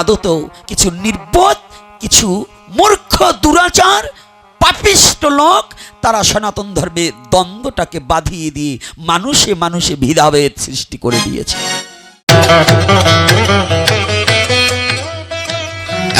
আদতেও কিছু নির্বোধ কিছু মূর্খ দুরাচার পাপিষ্ট লোক তারা সনাতন ধর্মে দ্বন্দ্বটাকে বাঁধিয়ে দিয়ে মানুষে মানুষে ভেদাভেদ সৃষ্টি করে দিয়েছে।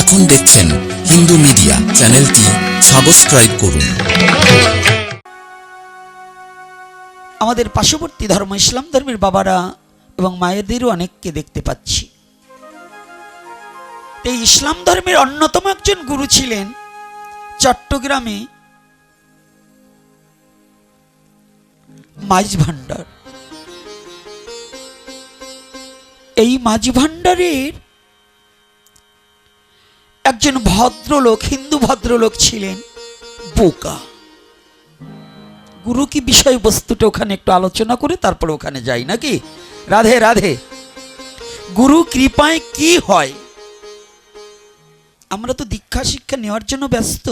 এখন দেখছেন হিন্দু মিডিয়া চ্যানেলটি সাবস্ক্রাইব করুন। আমাদের পার্শ্ববর্তী ধর্ম ইসলাম ধর্মের বাবারা এবং মায়েদেরও অনেককে দেখতে পাচ্ছি। এই ইসলাম ধর্মের অন্যতম একজন গুরু ছিলেন চট্টগ্রামে মাঝ ভান্ডার। এই মাঝ ভান্ডারের একজন ভদ্রলোক, হিন্দু ভদ্রলোক ছিলেন, বোকা। গুরু কি বিষয়বস্তুটা ওখানে একটু আলোচনা করে তারপর ওখানে যাই, নাকি? রাধে রাধে। গুরু কৃপায় কি হয়? আমরা তো দীক্ষা শিক্ষা নেওয়ার জন্য ব্যস্ত।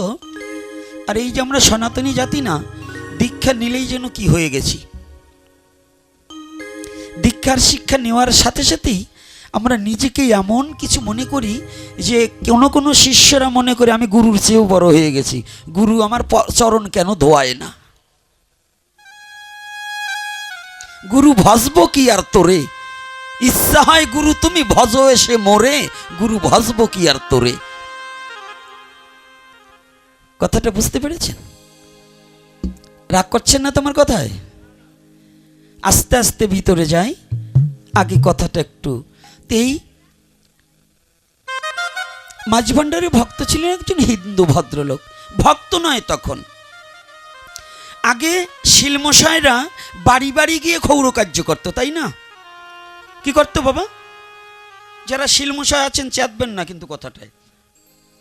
আর এই যে আমরা সনাতনী জাতি না, দীক্ষা নিলেই যেন কি হয়ে গেছি। দীক্ষার শিক্ষা নেওয়ার সাথে সাথেই আমরা নিজেকে এমন কিছু মনে করি যে কোনো কোনো শিষ্যরা মনে করে আমি গুরুর চেয়েও বড় হয়ে গেছি। গুরু আমার চরণ কেন ধোয়ায় না? গুরু ভজব কি আর তোরে? ইচ্ছা হয় গুরু তুমি ভজ এসে মোরে, গুরু ভজব কি আর তোরে? কথাটা বুঝতে পেরেছেন? রাগ করছেন না তোমার কথায়? আস্তে আস্তে ভিতরে যাই, আগে কথাটা একটু তেই মাঝভান্ডারে ভক্ত ছিলেন একজন হিন্দু ভদ্রলোক। ভক্ত নয় তখন। আগে শিলমশাইরা বাড়ি বাড়ি গিয়ে ক্ষৌর কার্য করতো, তাই না? কি করতো বাবা? যারা শিলমশাই আছেন চেতবেন না কিন্তু কথাটায়।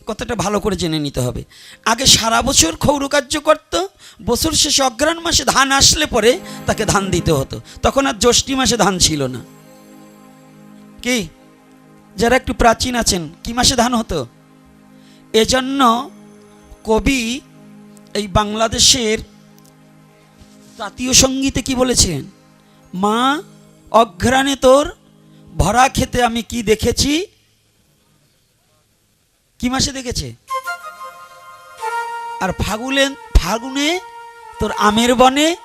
কথাটা ভালো করে জেনে নিতে হবে। আগে সারা বছর ক্ষৌর কার্য করতো, বছর শেষে অগ্রাণ মাসে ধান আসলে পরে তাকে ধান দিতে হতো। তখন আর জ্যৈষ্ঠী মাসে ধান ছিল না। কি? যারা একটু প্রাচীন আছেন, কি মাসে ধান হতো? এজন্য কবি এই বাংলাদেশের জাতীয় সঙ্গীতে কি বলেছেন মা অঘ্রাণে তোর ভরা খেতে আমি কি দেখেছি? কি মাসে দেখেছে? আর ফাগুলে ফাগুনে তোর আমের বনে?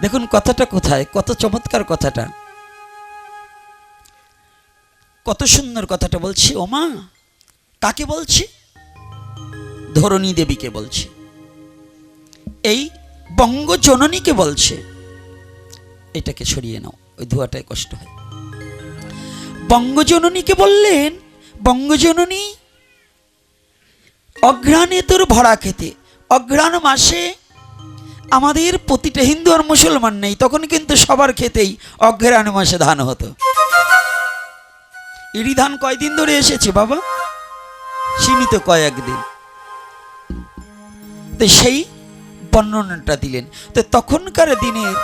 দেখুন কথাটা কোথায়, কত চমৎকার কথাটা। কত সুন্দর কথাটা বলছি ওমা কাকে বলছি? ধরণী দেবীকে বলছি। এই বঙ্গজননীকে বলছে। এটাকে সরিয়ে নাও, ওই ধোয়াটায় কষ্ট হয়। বঙ্গজননীকে বললেন বঙ্গজননী? অঘ্রাণে তোর ভরা খেতে অঘ্রাণ মাসে আমাদের প্রতিটা হিন্দু আর মুসলমান নেই, তখন কিন্তু সবার খেতেই অঘ্রাণ মাসে ধান হতো। ইডি ধান কয়দিন ধরে এসেছে বাবা? সীমিত কয়েকদিন তো সেই বর্ণনাটা দিলেন। তো তখনকার দিনের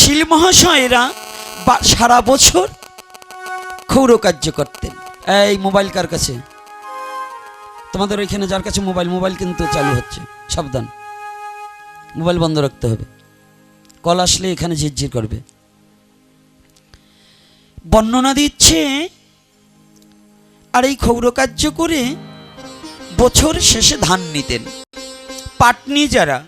শিল মহাশয়েরা সারা বছর ক্ষৌর কার্য করতেন। এই মোবাইল কার কাছে? তোমাদের ওইখানে যার কাছে মোবাইল মোবাইল কিন্তু চালু হচ্ছে, সাবধান। মোবাইল বন্ধ রাখতে হবে। কল আসলে এখানে ঝিরঝির করবে। বর্ণনা দিচ্ছে, আর এই ক্ষৌর কার্য করে বছর শেষে ধান নিতেন। পাটনি যারা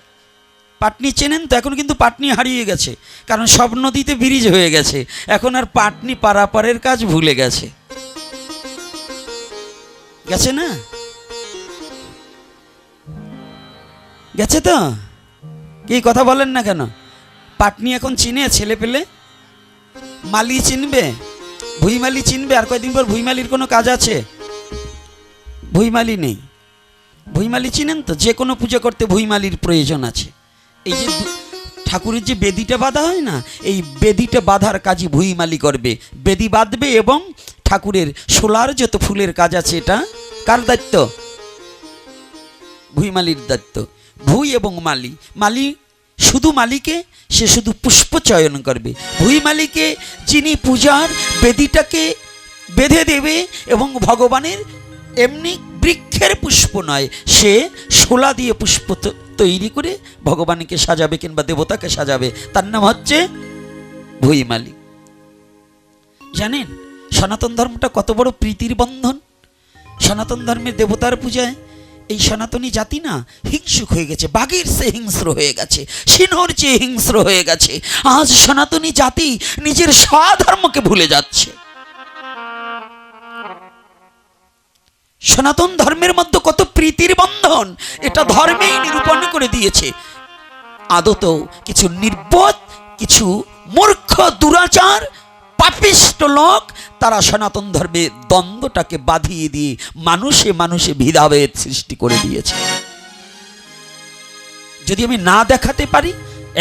পাটনি চেনেন তো? এখন কিন্তু পাটনি হারিয়ে গেছে। কারণ সব নদীতে ব্রিজ হয়ে গেছে। এখন আর পাটনি পারাপারের কাজ ভুলে গেছে। গেছে না? গেছে তো? কি কথা বলেন না কেন? পাটনি এখন চিনে ছেলে পেলে? মালি চিনবে? ভুইমালি চিনবে? আর কয়দিন পর ভুইমালির কোনো কাজ আছে? ভুইমালি নেই। ভুইমালি চিনেন তো? যে কোনো পুজো করতে ভুইমালির প্রয়োজন আছে। এই যে ঠাকুরের যে বেদিটা বাঁধা হয় না, এই বেদিটা বাঁধার কাজই ভুইমালি করবে। বেদি বাঁধবে এবং ঠাকুরের সোলার যত ফুলের কাজ আছে এটা, কার দায়িত্ব? ভুইমালির দায়িত্ব। ভুই এবং মালি। মালি শুধু মালিকে, সে শুধু পুষ্প চয়ন করবে। ভুই মালিকে যিনি পূজার বেদিটাকে বেঁধে দেবে এবং ভগবানের এমনি বৃক্ষের পুষ্প নয়, সে শোলা দিয়ে পুষ্প তৈরি করে ভগবানকে সাজাবে কিংবা দেবতাকে সাজাবে। তার নাম হচ্ছে ভুই মালি জানেন, সনাতন ধর্মটা কত বড় প্রীতির বন্ধন। সনাতন ধর্মের দেবতার পূজায় এই সনাতনী জাতি না হিংসুক হয়ে গেছে, বাঘের সে হিংস্র হয়ে গেছে, সিংহর চেয়ে হিংস্র হয়ে গেছে। আজ সনাতনী জাতি নিজের স্বধর্মকে ভুলে যাচ্ছে। সনাতন ধর্মের মধ্যে কত প্রীতির বন্ধন, এটা ধর্মেই নিরূপণ করে দিয়েছে। আদত কিছু নির্বোধ, কিছু মূর্খ, দুরাচার, পাপিষ্ট লোক, তারা সনাতন ধর্মে দ্বন্দ্বটাকে বাঁধিয়ে দিয়ে মানুষে মানুষে ভেদাভেদ সৃষ্টি করে দিয়েছে। যদি আমি না দেখাতে পারি,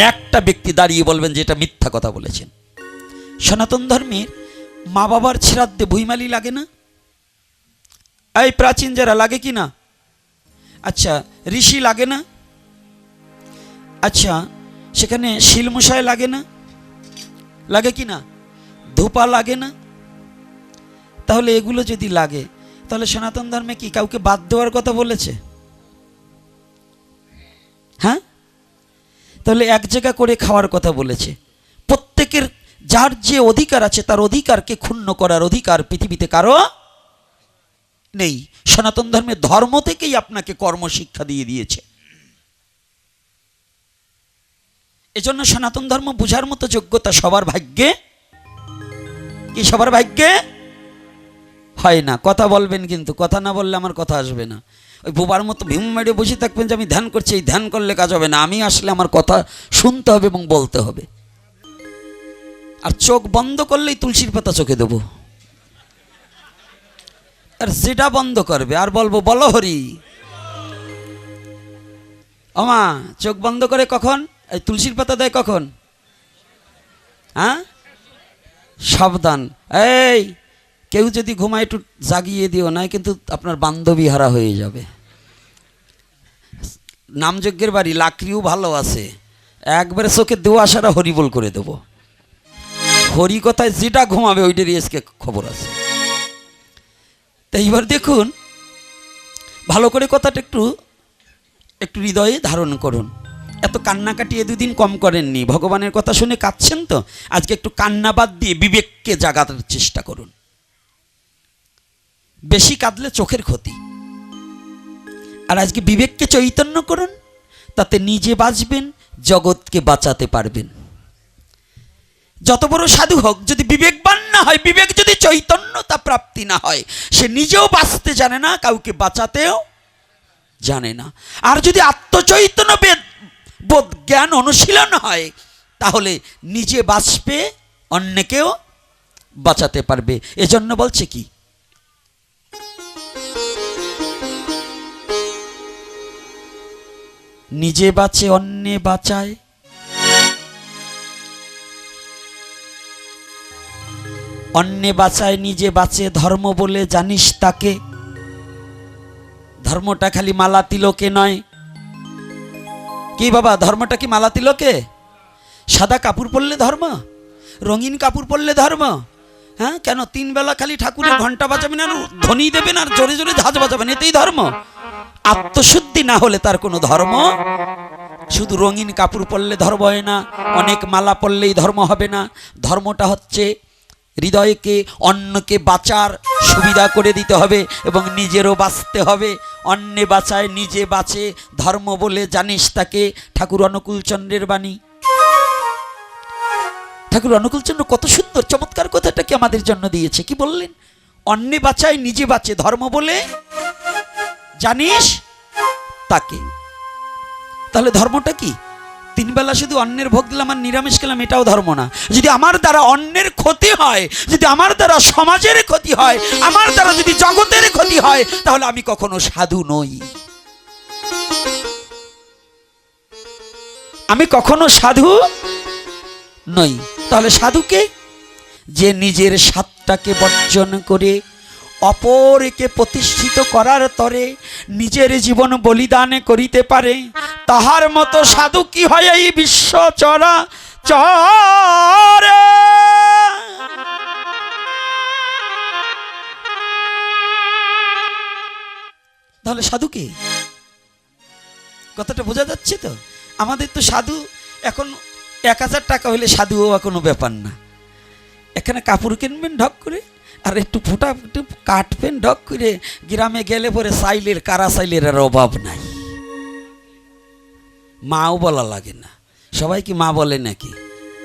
একটা ব্যক্তি দাঁড়িয়ে বলবেন যে এটা মিথ্যা কথা বলেছেন। সনাতন ধর্মের মা বাবার শ্রাদ্ধে ভুইমালি লাগে না? এই প্রাচীন যারা, লাগে কি না? আচ্ছা ঋষি লাগে না? আচ্ছা সেখানে শিলমশায় লাগে না? লাগে কি না? ধূপা লাগে না? তাহলে এগুলো যদি লাগে, তাহলে সনাতন ধর্মে কি কাউকে বাদ দেওয়ার কথা বলেছে? হ্যাঁ? তাহলে এক জায়গা করে খাওয়ার কথা বলেছে। প্রত্যেকের যার যে অধিকার আছে, তার অধিকারকে ক্ষুণ্ণ করার অধিকার পৃথিবীতে কারও নেই। সনাতন ধর্মের ধর্ম থেকেই আপনাকে কর্মশিক্ষা দিয়ে দিয়েছে। এজন্য সনাতন ধর্ম বোঝার মতো যোগ্যতা সবার ভাগ্যে? কি সবার ভাগ্যে? হয় না, কথা বলবেন কিন্তু, কথা না বললে আমার কথা আসবে না। ওই বোবার মতো ভীম মেরে বসে থাকবেন যে আমি ধ্যান করছি, এই ধ্যান করলে কাজ হবে না, আমি আসলে আমার কথা শুনতে হবে এবং বলতে হবে। আর চোখ বন্ধ করলেই তুলসীর পাতা চোখে দেবো। আর সেটা বন্ধ করবে, আর বলব, বলো হরি। অমা চোখ বন্ধ করে কখন? এই তুলসীর পাতা দেয় কখন? হ্যাঁ? সাবধান। এই, কেউ যদি ঘুমায় একটু জাগিয়ে দিও না কিন্তু আপনার বান্ধবী হারা হয়ে যাবে। নামযজ্ঞের বাড়ি, লাকড়িও ভালো আছে। একবারে চোখে দেওয়া আসারা হরিবল করে দেবো। হরি কথায় যেটা ঘুমাবে, ওইটারই আজকে খবর আছে। তো এবার দেখুন, ভালো করে কথাটা একটু একটু হৃদয়ে ধারণ করুন। এত কান্নাকাটি এ দুদিন কম করেননি। ভগবানের কথা শুনে কাঁদছেন তো? আজকে একটু কান্না বাদ দিয়ে বিবেককে জাগানোর চেষ্টা করুন। বেশি কাঁদলে চোখের ক্ষতি। আর আজকে বিবেককে চৈতন্য করুন, তাতে নিজে বাঁচবেন, জগৎকে বাঁচাতে পারবেন। যত বড় সাধু হোক, যদি বিবেকবান না হয়, বিবেক যদি চৈতন্যতা প্রাপ্তি না হয়, সে নিজেও বাঁচতে জানে না, কাউকে বাঁচাতেও জানে না। আর যদি আত্মচৈতন্য বোধ জ্ঞান অনুশীলন হয়, তাহলে নিজে বাঁচবে, অন্যকেও বাঁচাতে পারবে। এজন্য বলছে কি? নিজে বাঁচে, অন্যে বাঁচায় অন্যে বাঁচায়, নিজে বাঁচে, ধর্ম বলে জানিস তাকে। ধর্মটা খালি মালা তিলকে নয়। কি বাবা, ধর্মটা কি মালা তিলকে সাদা কাপড় পরলে ধর্ম? রঙিন কাপড় পরলে ধর্ম? হ্যাঁ কেন তিন বেলা খালি ঠাকুরের ঘণ্টা বাজাবেন আর ধ্বনি দেবেন আর জোরে জোরে ঝাঁজ বাজাবেন এতেই ধর্ম? আত্মশুদ্ধি না হলে তার কোনো ধর্ম? শুধু রঙিন কাপড় পরলে ধর্ম হয় না, অনেক মালা পরলেই ধর্ম হবে না। ধর্মটা হচ্ছে হৃদয়কে অন্যকে বাঁচার সুবিধা করে দিতে হবে এবং নিজেরও বাঁচতে হবে। অন্যে বাঁচায়, নিজে বাঁচে, ধর্ম বলে জানিস তাকে। ঠাকুর অনুকূলচন্দ্রের বাণী। ঠাকুর অনুকূলচন্দ্র কত সুন্দর, চমৎকার কথাটাকে আমাদের জন্য দিয়েছে, কি বললেন? অন্যে বাঁচায়, নিজে বাঁচে, ধর্ম বলে জানিস তাকে। তাহলে ধর্মটা কি? তিনবেলা শুধু অন্যের ভোগ দিলাম আর নিরামিষ খেলাম, এটাও ধর্ম না। যদি আমার দ্বারা অন্যের ক্ষতি হয়, যদি আমার দ্বারা সমাজের ক্ষতি হয়, আমার দ্বারা যদি জগতের ক্ষতি হয়, তাহলে আমি কখনো সাধু নই। আমি কখনো সাধু নই। তাহলে সাধুকে? যে নিজের স্বাদটাকে বর্জন করে অপরকে প্রতিষ্ঠিত করার তরে নিজের জীবন বলিদান করিতে পারে। তাহার মতো সাধু কি হয় এই বিশ্ব চরা চরে? তাহলে সাধু কি? কথাটা বোঝা যাচ্ছে তো? আমাদের তো সাধু এখন এক হাজার টাকা হলে সাধু হওয়া কোনো ব্যাপার না। এখানে কাপড় কিনবেন ঢক করে? আর একটু ফুটা একটু কাটবেন, ঢক করে গ্রামে গেলে পরে সাইলের, কারা সাইলের আর অভাব নাই। মাও বলা লাগে না। সবাই কি মা বলে নাকি?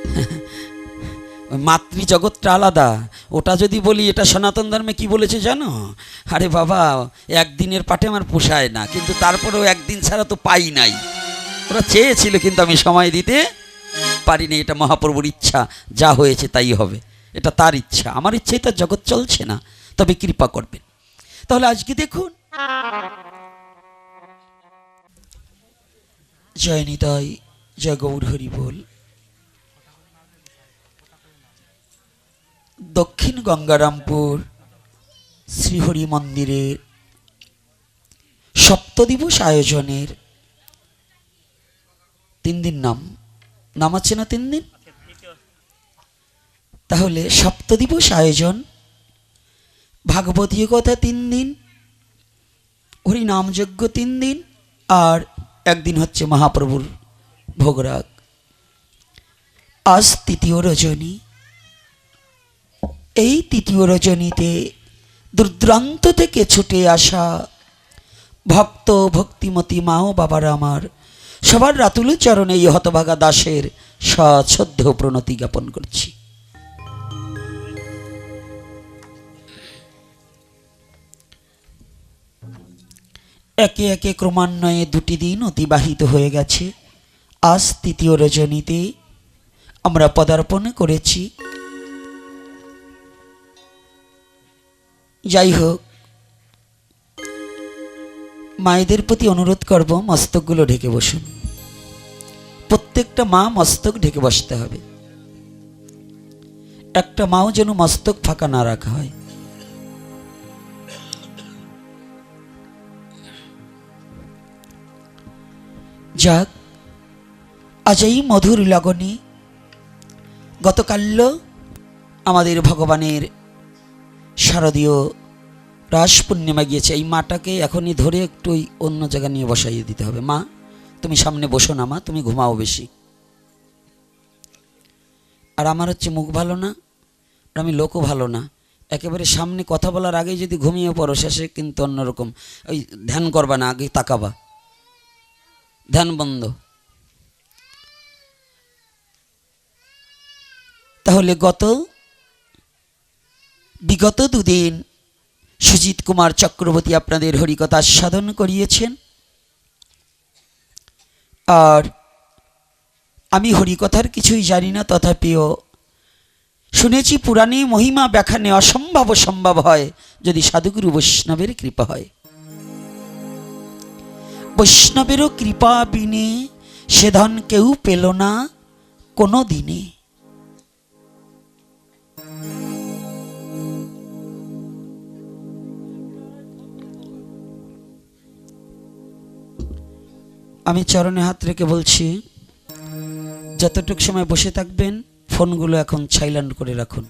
মাতৃ জগৎটা আলাদা। ওটা যদি বলি, এটা সনাতন ধর্মে কি বলেছে জানো? আরে বাবা, একদিনের পাঠে আমার পোষায় না, কিন্তু তারপরেও একদিন ছাড়া তো পাই নাই। ওরা চেয়েছিল, কিন্তু আমি সময় দিতে পারিনি। এটা মহাপ্রভুর ইচ্ছা, যা হয়েছে তাই হবে। এটা তার ইচ্ছা। আমার ইচ্ছাই তার জগৎ চলছে না, তবে কৃপা করবেন। তাহলে আজকে দেখুন। জয় নিতাই, জয় গৌর হরি বল। দক্ষিণ গঙ্গারামপুর শ্রীহরি মন্দিরের সপ্তদিবস আয়োজনের তিন দিন নাম। নাম আছে না তিন দিন? তাহলে সপ্তদিবস আয়োজন। ভাগবতীয় কথা তিন দিন হরি নামযজ্ঞ তিন দিন, আর একদিন হচ্ছে মহাপ্রভুর ভোগরাগ। আজ তৃতীয় রজনী। এই তৃতীয় রজনীতে দূরদূরান্ত থেকে ছুটে আসা ভক্ত, ভক্তিমতী ও বাবার আমার সবার রাতুল চরণে এই হতভাগা দাসের সশ্রদ্ধ প্রণতি জ্ঞাপন করছি। একে একে ক্রমান্বয়ে দুটি দিন অতিবাহিত হয়ে গেছে। আজ তৃতীয় রজনীতে আমরা পদার্পণ করেছি। যাই হোক, মায়েদের প্রতি অনুরোধ করব মস্তকগুলো ঢেকে বসুন। প্রত্যেকটা মা মস্তক ঢেকে বসতে হবে। একটা মাও যেন মস্তক ফাঁকা না রাখা হয়। যাক আজ এই মধুর লগনে। গতকাল্য আমাদের ভগবানের শারদীয় রাস পূর্ণিমা গিয়েছে। এই মাটাকে এখনই ধরে একটু ওই অন্য জায়গা নিয়ে বসাইয়ে দিতে হবে। মা, তুমি সামনে বসো না মা, তুমি ঘুমাও বেশি। আর আমার হচ্ছে মুখ ভালো না, আর আমি লোকও ভালো না। একেবারে সামনে কথা বলার আগেই যদি ঘুমিয়ে পড়ো, শেষে কিন্তু অন্যরকম। ওই ধ্যান করবা না, আগে তাকাবা। ধ্যান বন্ধ তাহলে গত, বিগত দুদিন সুজিত কুমার চক্রবর্তী আপনাদের হরিকথা সাধন করিয়েছেন। আর আমি হরিকথার কিছুই জানি না, তথাপিও শুনেছি পুরাণে মহিমা ব্যাখানে অসম্ভব সম্ভব হয় যদি সাধুগুরু বৈষ্ণবের কৃপা হয়। বৈষ্ণবেরও কৃপা বিনে সে ধন কেউ পেল না কোনো দিনে আমি চরণে হাত রেখে বলছি, যতটুক সময় বসে থাকবেন, ফোনগুলো এখন সাইলেন্ট করে রাখুন।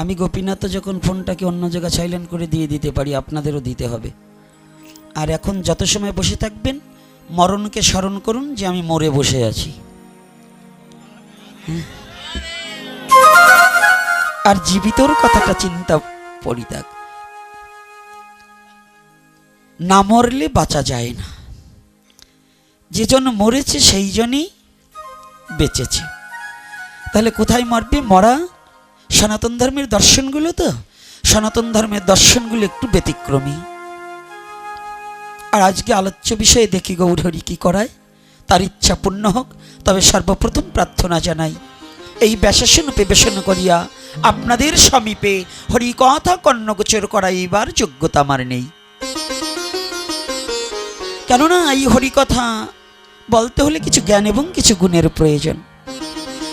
আমি গোপীনাথ যখন ফোনটাকে অন্য জায়গায় সাইলেন্ট করে দিয়ে দিতে পারি, আপনাদেরও দিতে হবে। আর এখন যত সময় বসে থাকবেন, মরণকে স্মরণ করুন যে আমি মরে বসে আছি। হ্যাঁ? আর জীবিতর কথাটা চিন্তা পরিত্যাগ না মরলে বাঁচা যায় না। যেজন মরেছে, সেই জনই বেঁচেছে। তাহলে কোথায় মরবে? মরা সনাতন ধর্মের দর্শনগুলো তো? সনাতন ধর্মের দর্শনগুলো একটু ব্যতিক্রমী। আর আজকে আলোচ্য বিষয়ে দেখি গৌরহরি কি করায়। তার ইচ্ছা পূর্ণ হোক, তবে সর্বপ্রথম প্রার্থনা জানাই। এই ব্যাসাসন পেবেশন করিয়া আপনাদের সমীপে হরিকথা কর্ণগোচর করাইবার যোগ্যতা আমার নেই। কেননা এই হরিকথা বলতে হলে কিছু জ্ঞান এবং কিছু গুণের প্রয়োজন।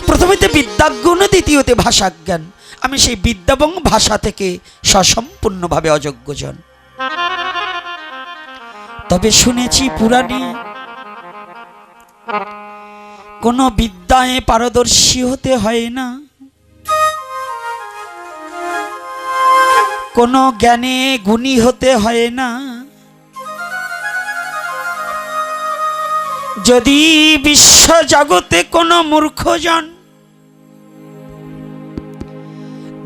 প্রথমেতে বিদ্যাগুণ দ্বিতীয়তে ভাষাজ্ঞান। আমি সেই বিদ্যা এবং ভাষা থেকে সসম্পূর্ণভাবে অযোগ্যজন তবে শুনেছি পুরাণে কোনো বিদ্যায় পারদর্শী হতে হয় না। কোনো জ্ঞানে গুণী হতে হয় না। যদি বিশ্ব জগতে কোনো মূর্খজন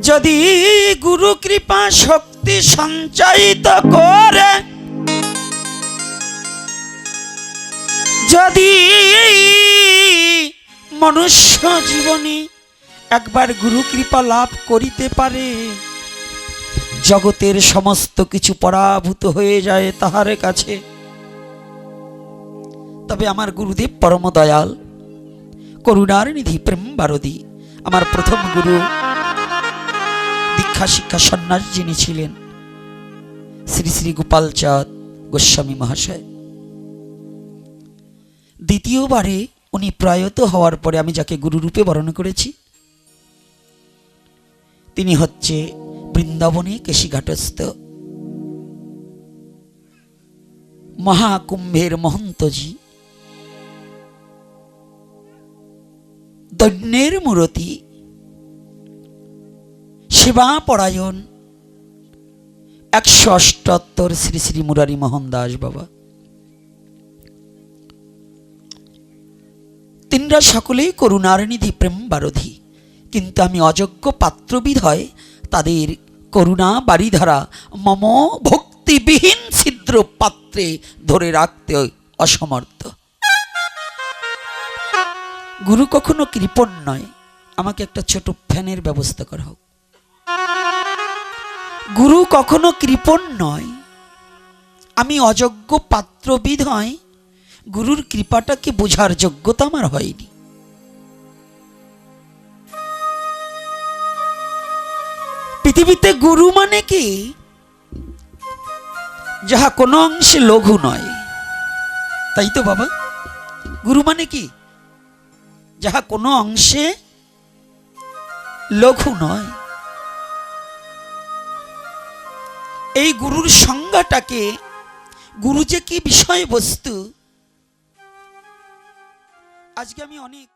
যদি গুরু কৃপা শক্তি সঞ্চয়িত করে যদি মনুষ্য জীবনে একবার গুরু কৃপা লাভ করিতে পারে, জগতের সমস্ত কিছু পরাভূত হয়ে যায় তাহার কাছে। তবে আমার গুরুদেব পরম দয়াল করুণার নিধি প্রেম বারদী, আমার প্রথম গুরু, দীক্ষা শিক্ষা সন্ন্যাস যিনি ছিলেন, শ্রী শ্রী গোপাল চাঁদ গোস্বামী মহাশয়। দ্বিতীয়বারে উনি প্রয়াত হওয়ার পরে আমি যাকে গুরুরূপে বরণ করেছি, তিনি হচ্ছে বৃন্দাবনে কেশিঘাটস্থ মহাকুম্ভের মহন্তজি। দৈন্যের মূরতি সেবা পরায়ণ একশো অষ্টাত্তর শ্রী শ্রী মুরারি মোহন দাস বাবা। তিনরা সকলেই করুণার নিধি প্রেম বারধি। কিন্তু আমি অযোগ্য পাত্রবিদ হয় তাদের করুণা বাড়িধারা মম ভক্তিবিহীন ছিদ্র পাত্রে ধরে রাখতে অসমর্থ। গুরু কখনো কৃপণ নয়, আমাকে একটা ছোট ফ্যানের ব্যবস্থা করা হোক। গুরু কখনো কৃপণ নয়, আমি অযোগ্য পাত্রবিদ হয় গুরুর কৃপাটাকে বোঝার যোগ্যতা আমার হয়নি। পৃথিবীতে গুরু মানে কি? যাহা কোনো অংশে লঘু নয়। তাই তো বাবা। গুরু মানে কি? যাহা কোনো অংশে লঘু নয়। এই গুরুর সংজ্ঞাটাকে গুরু যে কি বিষয়বস্তু আজকে আমি অনেক